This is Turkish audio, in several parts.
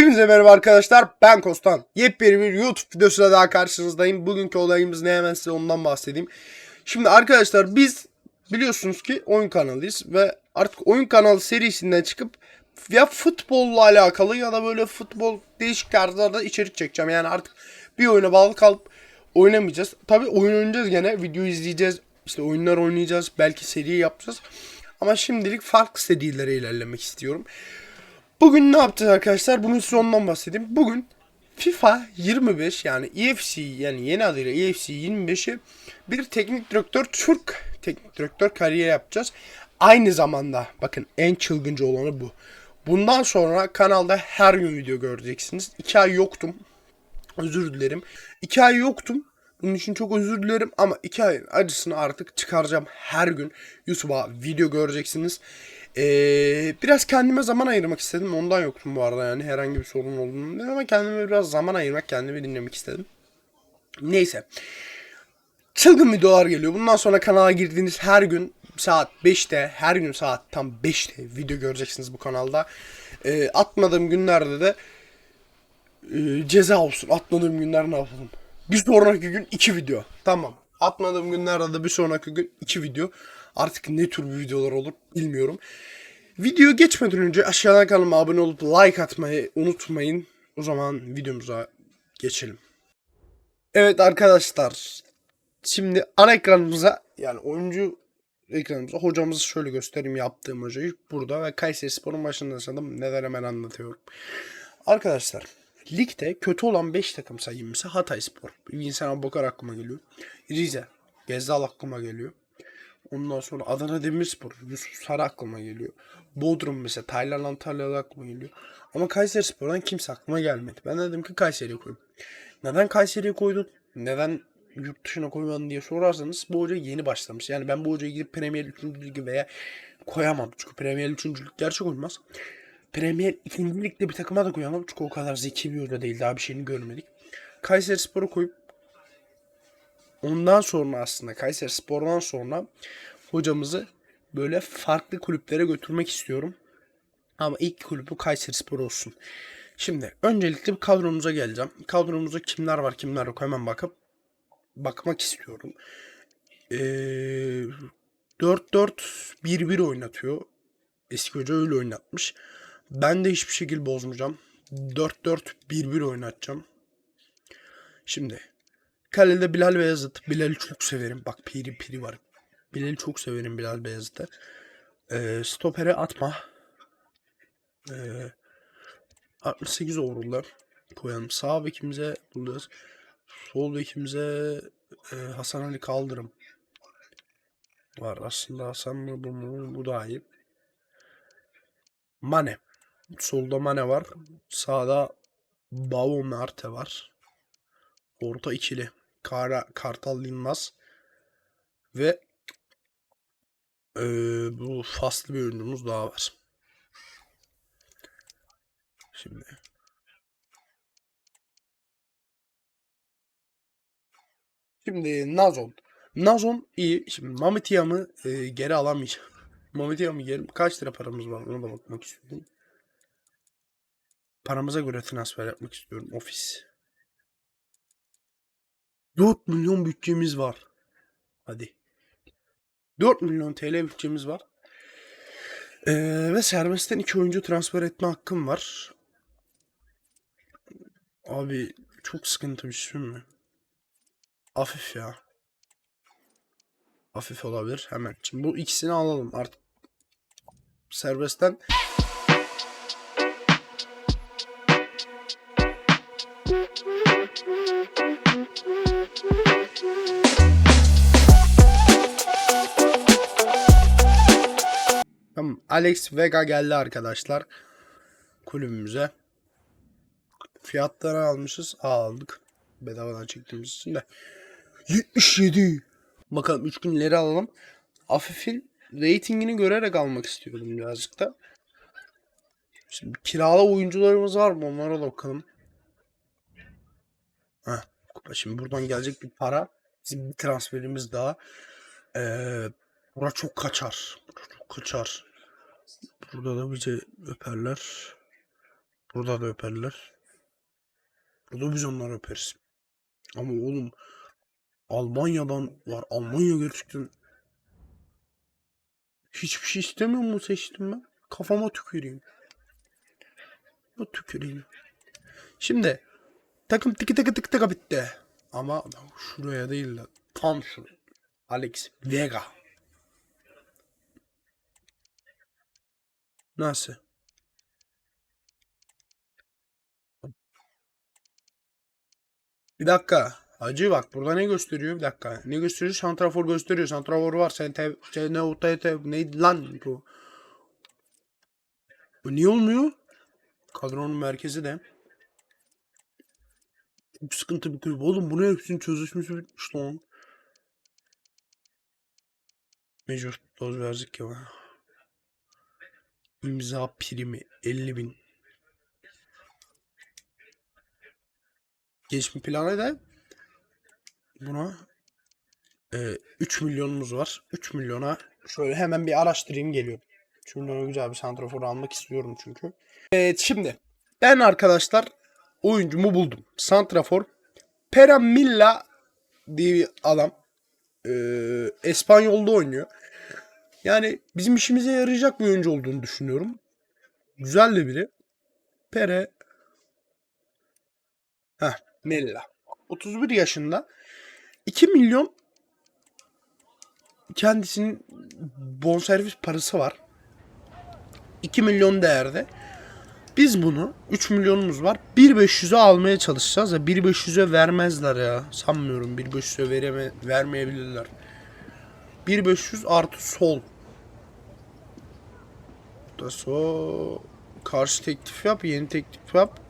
Hepinize merhaba arkadaşlar. Ben Kostan. Yepyeni bir YouTube videosuyla daha karşınızdayım. Bugünkü olayımız ne hemen size ondan bahsedeyim. Şimdi arkadaşlar biz biliyorsunuz ki oyun kanalıyız ve artık oyun kanalı serisinden çıkıp ya futbolla alakalı ya da böyle futbol değişik tarzlarda içerik çekeceğim. Yani artık bir oyuna bağlı kalıp oynamayacağız. Tabi oyun oynayacağız gene. Video izleyeceğiz. İşte oyunlar oynayacağız. Belki seri yapacağız. Ama şimdilik farklı serilere ilerlemek istiyorum. Bugün ne yapacağız arkadaşlar? Bunun size ondan bahsedeyim. Bugün FIFA 25 yani EFC yani yeni adıyla EFC 25'i bir teknik direktör Türk teknik direktör kariyeri yapacağız. Aynı zamanda bakın en çılgınca olanı bu. Bundan sonra kanalda her gün video göreceksiniz. 2 ay yoktum. Özür dilerim. 2 ay yoktum. Bunun için çok özür dilerim ama 2 ayın acısını artık çıkaracağım her gün. YouTube'a video göreceksiniz. Ee, biraz kendime zaman ayırmak istedim. Ondan yoktum bu arada yani herhangi bir sorun olduğunu değil ama kendime biraz zaman ayırmak, kendimi dinlemek istedim. Neyse. Çılgın videolar geliyor. Bundan sonra kanala girdiğiniz her gün saat 5'te, her gün saat tam 5'te video göreceksiniz bu kanalda. Ee, atmadığım günlerde de e, ceza olsun. Atmadığım günler ne yapalım? Bir sonraki gün 2 video. Tamam. Atmadığım günlerde de bir sonraki gün 2 video. Artık ne tür bir videolar olur bilmiyorum. Video geçmeden önce aşağıdan kanalıma abone olup like atmayı unutmayın. O zaman videomuza geçelim. Evet arkadaşlar. Şimdi ana ekranımıza yani oyuncu ekranımıza hocamızı şöyle göstereyim yaptığım hocayı burada ve Kayseri Spor'un başında yaşadım. Neden hemen anlatıyorum. Arkadaşlar ligde kötü olan 5 takım sayayım mesela Hatay Spor. İnsan Abubakar aklıma geliyor. Rize. Gezdal aklıma geliyor. Ondan sonra Adana Demirspor, Yusuf Sarı aklıma geliyor. Bodrum mesela, Taylan Antalya'da aklıma geliyor. Ama Kayseri Spor'dan kimse aklıma gelmedi. Ben dedim ki Kayseri'ye koyayım. Neden Kayseri'ye koydun? Neden yurt dışına koymadın diye sorarsanız bu hoca yeni başlamış. Yani ben bu hocaya gidip Premier 3. Ligi veya koyamam. Çünkü Premier 3. Lig gerçek olmaz. Premier 2. Lig'de bir takıma da koyamam. Çünkü o kadar zeki bir hoca değil. Daha bir şeyini görmedik. Kayseri Spor'u koyup ondan sonra aslında Kayseri Spor'dan sonra hocamızı böyle farklı kulüplere götürmek istiyorum. Ama ilk kulübü Kayseri Spor olsun. Şimdi öncelikle bir kadromuza geleceğim. Kadromuzda kimler var kimler yok hemen bakıp bakmak istiyorum. Ee, 4-4-1-1 oynatıyor. Eski hoca öyle oynatmış. Ben de hiçbir şekilde bozmayacağım. 4-4-1-1 oynatacağım. Şimdi Kalede Bilal Beyazıt. Bilal'i çok severim. Bak piri piri var. Bilal'i çok severim Bilal Beyazıt'ı. Ee, stopere atma. Ee, 68 overall'lar koyalım. Sağ bekimize buluyoruz. Sol bekimize e, Hasan Ali Kaldırım var. Aslında Hasan mı bu mu? Bu daha iyi. Mane. Solda Mane var. Sağda Bavo Merte var. Orta ikili. Kara, Kartal Yılmaz. Ve eee, bu faslı bir oyuncumuz daha var. Şimdi Şimdi Nazon. Nazon iyi. Şimdi Mamitiyam'ı e, geri alamayacağım. Mamitiyam'ı geri... Kaç lira paramız var ona da bakmak istiyorum. Paramıza göre transfer yapmak istiyorum. Ofis. 4 milyon bütçemiz var. Hadi. 4 milyon TL bütçemiz var. Ee, ve serbestten iki oyuncu transfer etme hakkım var. Abi çok sıkıntı bir şey mi? Hafif ya. Hafif olabilir hemen. Şimdi bu ikisini alalım artık. Serbestten Tamam. Alex Vega geldi arkadaşlar. Kulübümüze. Fiyatları almışız. Aldık. Bedavadan çektiğimiz için de. 77. Bakalım 3 gün ileri alalım. Afif'in reytingini görerek almak istiyorum birazcık da. Şimdi kiralı oyuncularımız var mı? Onlara da bakalım. Heh, şimdi buradan gelecek bir para. Bizim bir transferimiz daha. Ee, bura çok kaçar. Bura çok kaçar. Burada da bize öperler. Burada da öperler. Burada biz onları öperiz. Ama oğlum Almanya'dan var. Almanya gerçekten hiçbir şey istemiyor mu seçtim ben? Kafama tüküreyim. Bu tüküreyim. Şimdi takım tıkı tıkı tıkı tıkı bitti. Ama şuraya değil de tam şuraya. Alex Vega. Nasıl? Bir dakika. Hacı bak burada ne gösteriyor? Bir dakika. Ne gösteriyor? Santrafor gösteriyor. Santrafor var. Sen te, te, ne, te, te, neydi lan bu? Bu niye olmuyor? Kadronun merkezi de. Çok sıkıntı bir kulüp. Oğlum bu ne hepsinin çözüşmesi bitmiş lan. Mecbur doz verecek ya. İmza primi 50 bin. Geçme planı da buna e, 3 milyonumuz var. 3 milyona şöyle hemen bir araştırayım geliyorum. 3 milyona güzel bir santrafor almak istiyorum çünkü. Evet şimdi ben arkadaşlar oyuncumu buldum. Santrafor Peramilla diye bir adam. E, Espanyol'da oynuyor. Yani bizim işimize yarayacak bir oyuncu olduğunu düşünüyorum. Güzel de biri. Pere Heh, Mella. 31 yaşında. 2 milyon kendisinin bonservis parası var. 2 milyon değerde. Biz bunu 3 milyonumuz var. 1.500'e almaya çalışacağız. Ya 1.500'e vermezler ya. Sanmıyorum 1.500'e vereme, vermeyebilirler. 1.500 artı sol. Da so karşı teklif yap, yeni teklif yap.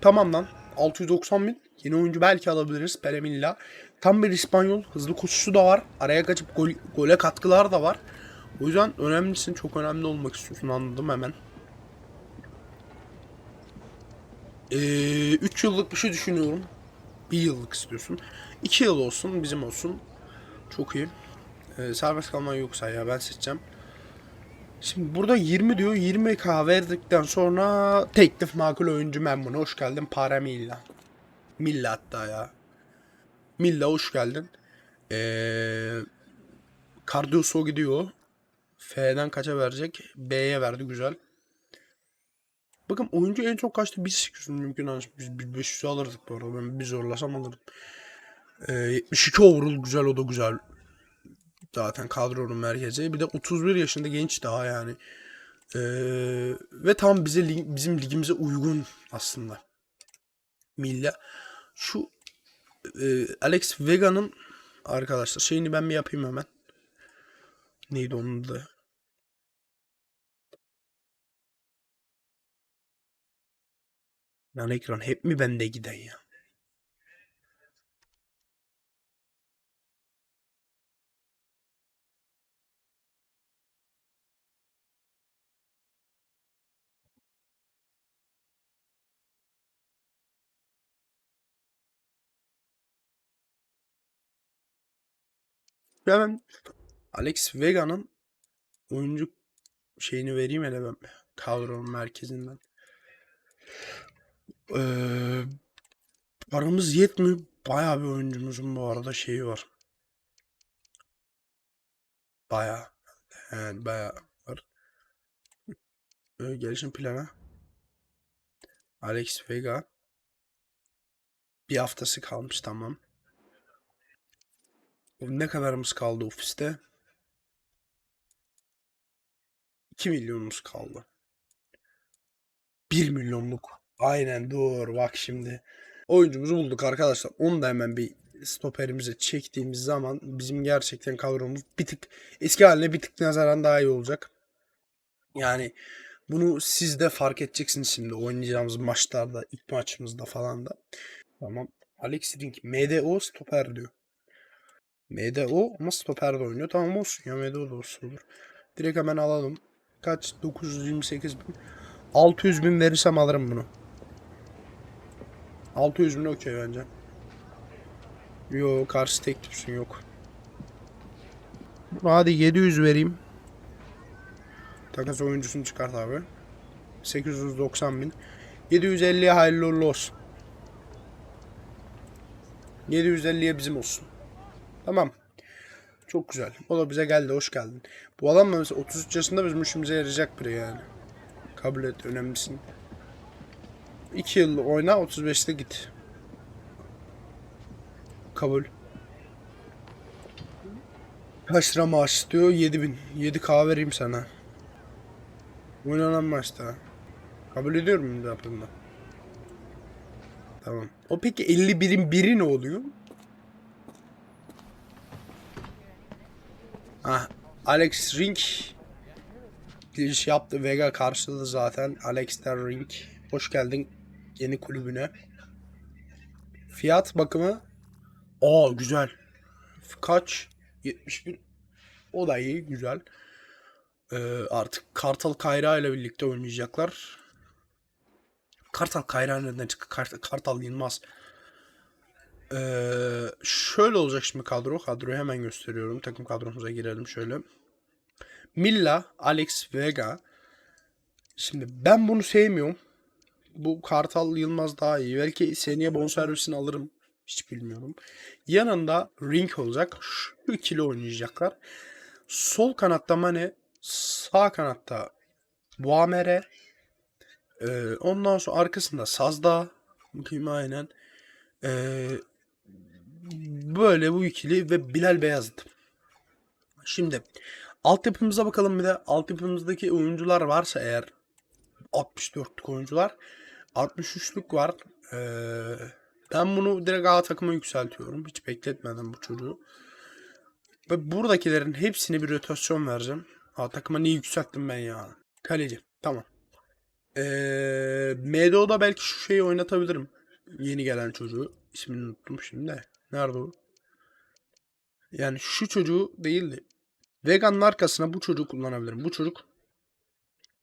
Tamam lan. 690 bin. Yeni oyuncu belki alabiliriz. Peremilla. Tam bir İspanyol. Hızlı koşusu da var. Araya kaçıp gol, gole katkılar da var. O yüzden önemlisin. Çok önemli olmak istiyorsun. Anladım hemen. 3 yıllık bir şey düşünüyorum. 1 yıllık istiyorsun. 2 yıl olsun. Bizim olsun. Çok iyi. Ee, serbest kalman yoksa ya ben seçeceğim. Şimdi burada 20 diyor. 20k verdikten sonra teklif makul oyuncu memnun. Hoş geldin para Milla. Milla hatta ya. Milla hoş geldin. Ee, Cardoso gidiyor. F'den kaça verecek? B'ye verdi güzel. Bakın oyuncu en çok kaçtı? 1.800 mümkün biz 1500 alırdık bu arada. Ben bir zorlasam alırdım. Ee, 72 overall güzel o da güzel zaten kadronun merkezi. Bir de 31 yaşında genç daha yani. Ee, ve tam bize bizim ligimize uygun aslında. Milla. Şu e, Alex Vega'nın arkadaşlar şeyini ben bir yapayım hemen. Neydi onun da? Yan ekran hep mi bende giden ya? Hemen Alex Vega'nın oyuncu şeyini vereyim hele ben kadronun merkezinden. Ee, paramız yetmiyor. Bayağı bir oyuncumuzun bu arada şeyi var. Bayağı. Yani bayağı var. Ee, gelişim planı. Alex Vega. Bir haftası kalmış tamam. Ne kadarımız kaldı ofiste? 2 milyonumuz kaldı. 1 milyonluk. Aynen doğru bak şimdi. Oyuncumuzu bulduk arkadaşlar. Onu da hemen bir stoperimize çektiğimiz zaman bizim gerçekten kadromuz bir tık eski haline bir tık nazaran daha iyi olacak. Yani bunu siz de fark edeceksiniz şimdi oynayacağımız maçlarda, ilk maçımızda falan da. Tamam. Alex Rink MDO stoper diyor. MDO ama stoperde oynuyor. Tamam olsun ya MDO da olsun olur. Direkt hemen alalım. Kaç? 928 bin. 600 bin verirsem alırım bunu. 600 bin okey bence. Yok karşı teklifsin yok. Hadi 700 vereyim. Takas oyuncusunu çıkart abi. 890 bin. 750'ye hayırlı olsun. 750'ye bizim olsun. Tamam. Çok güzel. O da bize geldi. Hoş geldin. Bu adam da mesela 33 yaşında bizim işimize yarayacak biri yani. Kabul et. Önemlisin. 2 yıl oyna 35'te git. Kabul. Kaç lira maaş istiyor? 7000. 7K vereyim sana. Oynanan maçta. Kabul ediyorum yapımda. Tamam. O peki 51'in biri ne oluyor? Ah, Alex Ring giriş yaptı. Vega karşıladı zaten. Alex'ten Ring. Hoş geldin yeni kulübüne. Fiyat bakımı Aa güzel. Kaç? 71. O da iyi, güzel. Ee, artık Kartal Kayra ile birlikte oynayacaklar. Kartal Kayra nereden çıktı? Kart- Kartal Yılmaz. Ee, şöyle olacak şimdi kadro. Kadroyu hemen gösteriyorum. Takım kadromuza girelim şöyle. Milla, Alex Vega. Şimdi ben bunu sevmiyorum. Bu Kartal Yılmaz daha iyi. Belki seneye bonservisini alırım. Hiç bilmiyorum. Yanında Ring olacak. Şu ikili oynayacaklar. Sol kanatta Mane, sağ kanatta Buamere. Ee, ondan sonra arkasında Sazda. Bakayım aynen. Ee, böyle bu ikili ve Bilal Beyazıt. Şimdi altyapımıza bakalım bir de altyapımızdaki oyuncular varsa eğer 64'lük oyuncular 63'lük var. Ee, ben bunu direkt A takıma yükseltiyorum. Hiç bekletmeden bu çocuğu. Ve buradakilerin hepsine bir rotasyon vereceğim. A takıma niye yükselttim ben ya? Kaleci. Tamam. Ee, MDO'da belki şu şeyi oynatabilirim. Yeni gelen çocuğu. İsmini unuttum şimdi. Nerede o? Yani şu çocuğu değildi. Vegan'ın arkasına bu çocuğu kullanabilirim. Bu çocuk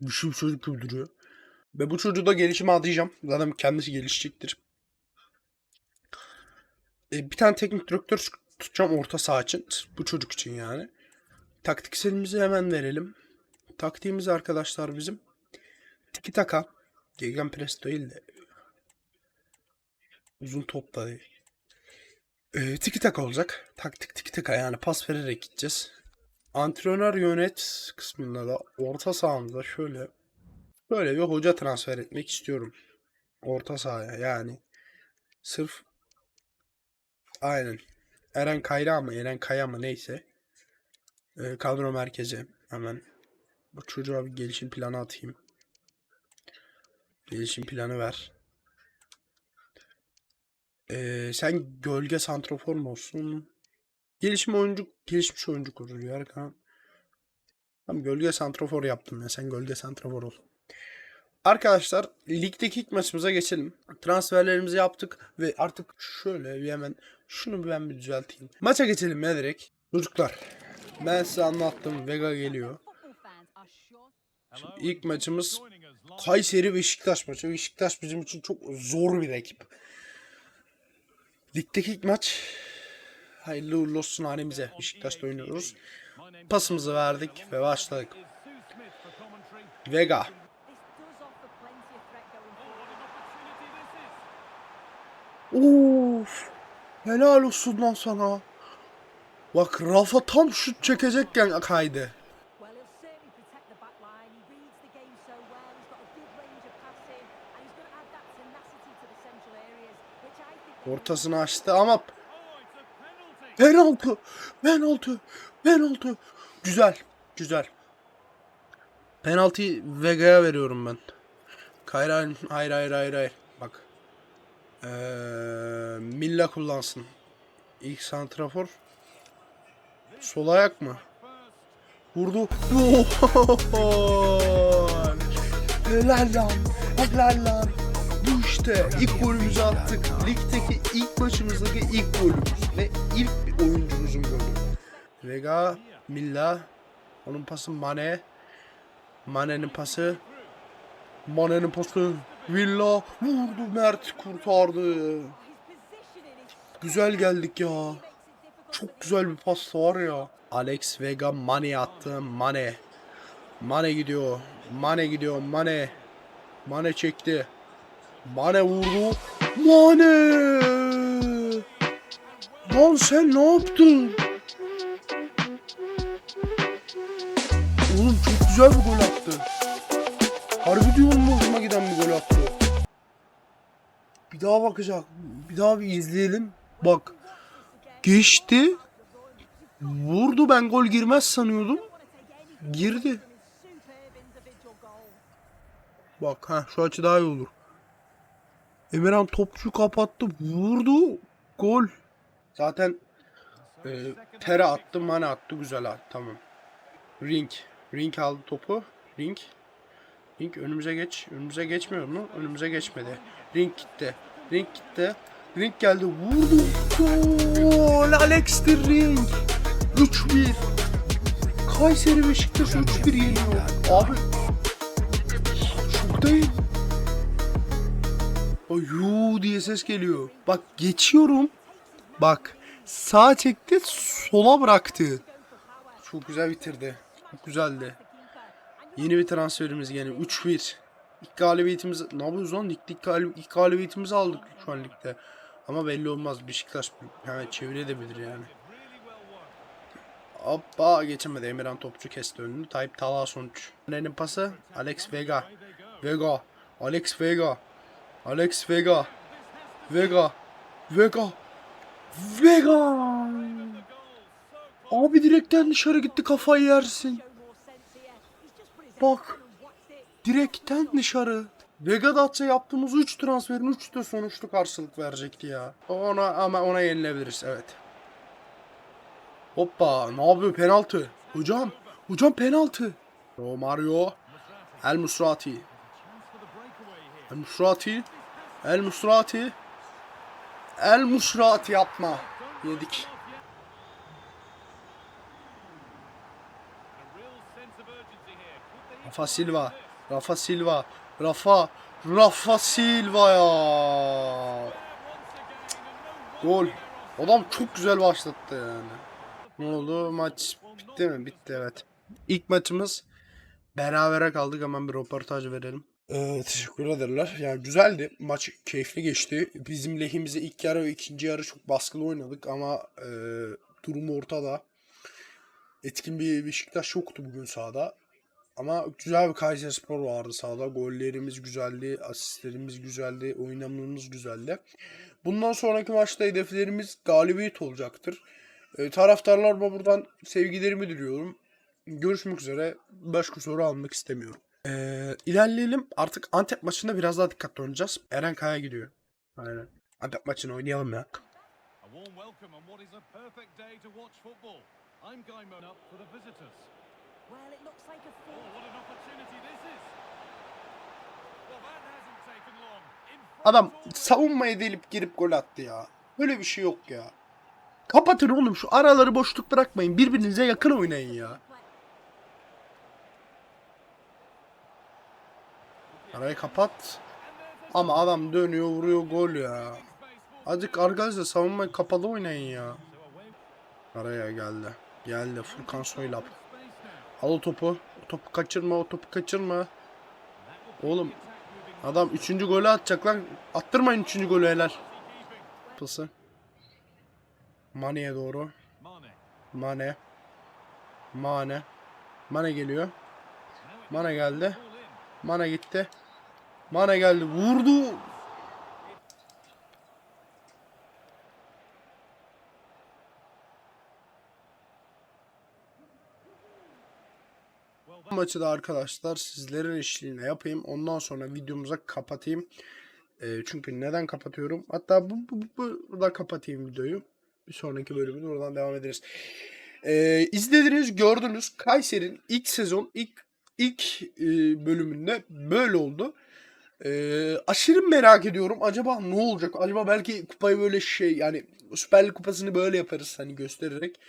bir çocuk gibi duruyor. Ve bu çocuğu da gelişime adayacağım. Zaten kendisi gelişecektir. E, bir tane teknik direktör tutacağım orta saha için. Bu çocuk için yani. Taktikselimizi hemen verelim. Taktiğimiz arkadaşlar bizim. Tiki taka. Gegenpress değil de. Uzun top da değil. E, tiki taka olacak. Taktik tiki taka yani pas vererek gideceğiz. Antrenör yönet kısmında da orta sahamızda şöyle böyle bir hoca transfer etmek istiyorum. Orta sahaya yani. Sırf aynen. Eren Kayra mı? Eren Kaya mı? Neyse. Ee, kadro merkezi. Hemen. Bu çocuğa bir gelişim planı atayım. Gelişim planı ver. Ee, sen gölge santrafor mu olsun? Gelişim oyuncu, gelişmiş oyuncu kuruyor Erkan. Tamam gölge santrafor yaptım ya. Sen gölge santrafor ol. Arkadaşlar ligdeki ilk maçımıza geçelim. Transferlerimizi yaptık ve artık şöyle bir hemen şunu ben bir düzelteyim. Maça geçelim ya direkt. Çocuklar ben size anlattım. Vega geliyor. Şimdi ilk maçımız Kayseri Beşiktaş maçı. Beşiktaş bizim için çok zor bir rakip. Ligdeki ilk maç hayırlı uğurlu olsun hanemize. Beşiktaş'ta oynuyoruz. Pasımızı verdik ve başladık. Vega. Of. Helal olsun lan sana. Bak Rafa tam şut çekecekken kaydı. Ortasını açtı ama penaltı. Penaltı. Penaltı. Güzel. Güzel. Penaltıyı Vega'ya veriyorum ben. Kayra hayır hayır hayır hayır. Bak. Ee, Milla kullansın. İlk santrafor. Sol ayak mı? Vurdu. Helal lan. Helal lan. İşte ilk golümüzü attık. Ligdeki ilk maçımızdaki ilk golümüz. Ve ilk oyuncumuzun golü. Vega, Milla. Onun pası Mane. Mane'nin pası. Mane'nin pası. Villa vurdu Mert kurtardı. Güzel geldik ya. Çok güzel bir pas var ya. Alex Vega Mane attı. Mane. Mane gidiyor. Mane gidiyor. Mane. Mane çekti. Mane vurdu. Mane! Lan sen ne yaptın? Oğlum çok güzel bir gol attı. Harbi diyorum hoşuma giden bir gol attı. Bir daha bakacak. Bir daha bir izleyelim. Bak. Geçti. Vurdu ben gol girmez sanıyordum. Girdi. Bak ha şu açı daha iyi olur. Emirhan topçu kapattı. Vurdu. Gol. Zaten e, tere attı, mane attı. Güzel attı. Tamam. Ring. Ring aldı topu. Ring. Ring önümüze geç. Önümüze geçmiyor mu? Önümüze geçmedi. Ring gitti. Ring gitti. Ring geldi. Vurdu. Gol. Alex de Ring. 3-1. Kayseri Beşiktaş 3-1 yeniyor. Abi şoktayım. O diye ses geliyor. Bak geçiyorum. Bak sağ çekti sola bıraktı. Çok güzel bitirdi. Çok güzeldi. Yeni bir transferimiz gene 3-1. İlk galibiyetimiz ne yapıyoruz lan? Lig, lig galib- ilk galibiyetimizi aldık şu an ligde. Ama belli olmaz. Beşiktaş hemen çevirebilir yani. Hoppa geçemedi. Emirhan topçu kesti önünü. Tayyip Talha sonuç. Nenin pası? Alex Vega. Vega. Alex Vega. Alex Vega. Vega. Vega. Vega. Abi direkten dışarı gitti kafayı yersin. Bak. Direkten dışarı. Vega da yaptığımız 3 transferin 3 de sonuçlu karşılık verecekti ya. Ona ama ona yenilebiliriz evet. Hoppa ne yapıyor penaltı. Hocam. Hocam penaltı. Romario. El Musrati. El Musrati. El Musrati. El Musrati yapma. Yedik. Rafa Silva. Rafa Silva. Rafa. Rafa Silva ya. Gol. Adam çok güzel başlattı yani. Ne oldu? Maç bitti mi? Bitti evet. İlk maçımız berabere kaldık. Hemen bir röportaj verelim. Ee, teşekkür ederler. Yani güzeldi. Maç keyifli geçti. Bizim lehimize ilk yarı ve ikinci yarı çok baskılı oynadık ama e, durum ortada. Etkin bir Beşiktaş yoktu bugün sahada. Ama güzel bir Kayserispor vardı sahada. Gollerimiz güzeldi, asistlerimiz güzeldi, oynamamız güzeldi. Bundan sonraki maçta hedeflerimiz galibiyet olacaktır. E, taraftarlarıma buradan sevgilerimi diliyorum. Görüşmek üzere. Başka soru almak istemiyorum. E, ilerleyelim. Artık Antep maçında biraz daha dikkatli oynayacağız. Eren Kaya gidiyor. Aynen. Antep maçını oynayalım ya. Oh, Adam savunmaya delip girip gol attı ya. Böyle bir şey yok ya. Kapatın oğlum şu araları boşluk bırakmayın. Birbirinize yakın oynayın ya. Arayı kapat. Ama adam dönüyor vuruyor gol ya. Azıcık arkadaşlar savunmayı kapalı oynayın ya. Araya geldi. Geldi Furkan Soylap. Al o topu. O topu kaçırma o topu kaçırma. Oğlum adam 3. golü atacak lan. Attırmayın 3. golü helal. Pısı. Mane'ye doğru. Mane. Mane. Mane. Geliyor. Mane geldi. Mane gitti. Mane geldi. Vurdu. Maçı da arkadaşlar sizlerin eşliğine yapayım. Ondan sonra videomuza kapatayım. Ee, çünkü neden kapatıyorum? Hatta bu, bu, bu, burada kapatayım videoyu. Bir sonraki bölümde oradan devam ederiz. Ee, izlediniz, gördünüz. Kayseri'nin ilk sezon, ilk ilk e, bölümünde böyle oldu. Ee, aşırı merak ediyorum. Acaba ne olacak? Acaba belki kupayı böyle şey yani Süper Lig kupasını böyle yaparız hani göstererek.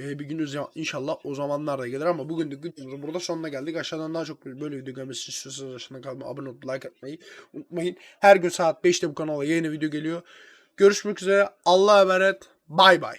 Ee, bir gün inşallah o zamanlar da gelir ama bugün de videomuzun burada sonuna geldik. Aşağıdan daha çok böyle video gelmesini istiyorsanız aşağıdan kalma abone olup like atmayı unutmayın. Her gün saat 5'te bu kanala yeni video geliyor. Görüşmek üzere. Allah'a emanet. Bay bay.